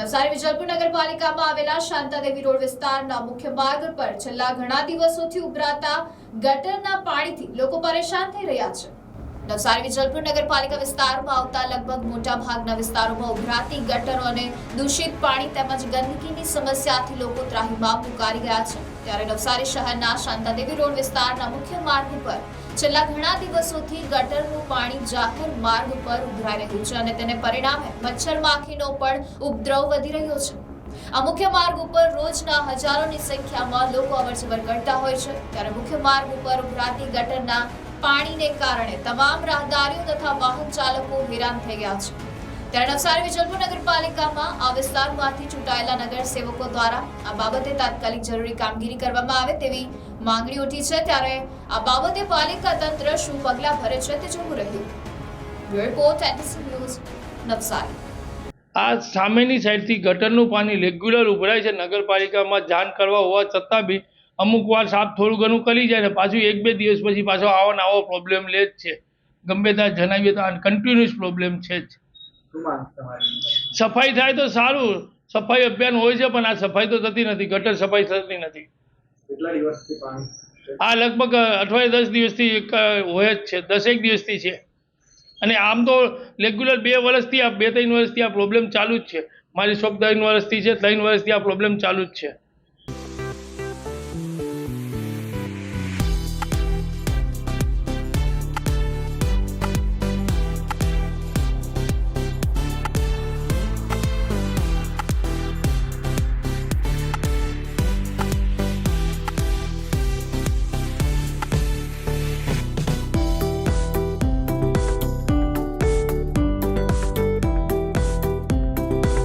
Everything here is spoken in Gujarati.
નવસારી વિજલપુર નગરપાલિકામાં આવેલા શાંતાદેવી રોડ વિસ્તારના મુખ્ય માર્ગ પર છેલ્લા ઘણા દિવસોથી ઉભરાતા ગટરના પાણીથી લોકો પરેશાન થઈ રહ્યા છે. નવસારી વિજલપુર નગરપાલિકા વિસ્તારમાં આવતા લગભગ મોટા ભાગના વિસ્તારોમાં ઉભરાતી ગટરો અને દૂષિત પાણી તેમજ ગંદકીની સમસ્યાથી લોકો ત્રાહિમામ પુકારી ગયા છે. ત્યારે નવસારી શહેરના શાંતાદેવી રોડ વિસ્તારના મુખ્ય માર્ગ ઉપર છેલ્લા ઘણા દિવસોથી ગટરનું પાણી જાહેર માર્ગ ઉપર ઉભરાઈ રહ્યું છે અને તેને પરિણામે મચ્છર માખીનો પણ ઉપદ્રવ વધી રહ્યો છે. આ મુખ્ય માર્ગ ઉપર રોજના હજારોની સંખ્યામાં લોકો અવરજવર કરતા હોય છે. ત્યારે મુખ્ય માર્ગ ઉપર ઉભરાતી ગટરના પાણીને કારણે તમામ રાહદારીઓ તથા વાહન ચાલકો હેરાન થઈ ગયા છે. ત્યારે નવસારી વિજલપુર આ વિસ્તારમાંથી ચૂંટાયેલા નગર સેવકો દ્વારા આ બાબતે તાત્કાલિક જરૂરી કામગીરી કરવામાં આવે તેવી માંગણી ઉઠી છે. ત્યારે આ બાબતે પાલિકા તંત્ર શું પગલાં ભરે છે તે જોવું રહ્યું. રિપોર્ટ એનટીસી આ સામેની સાઈડથી ગટરનું પાણી રેગ્યુલર ઉભરાય છે. નગરપાલિકામાં જાણ કરવા હોવા છતાં બી અમુક વાર સાફ થોડું ઘણું કરી જાય ને પાછું એક બે દિવસ પછી પાછો આવો આવો પ્રોબ્લેમ લે જ છે. ગમે ત્યાં જણાવીએ તો કન્ટિન્યુઅસ પ્રોબ્લેમ છે જ. સફાઈ થાય તો સારું સફાઈ અભિયાન હોય છે પણ આ સફાઈ તો થતી નથી ગટર સફાઈ થતી નથી. આ લગભગ અઠવાડિયે દસ દિવસથી હોય જ છે દસેક દિવસથી છે. અને આમ તો રેગ્યુલર બે વર્ષથી આ બે ત્રણ વર્ષથી આ પ્રોબ્લેમ ચાલુ જ છે. મારી શોપ ત્રણ વર્ષથી છે ત્રણ વર્ષથી આ પ્રોબ્લેમ ચાલુ જ છે.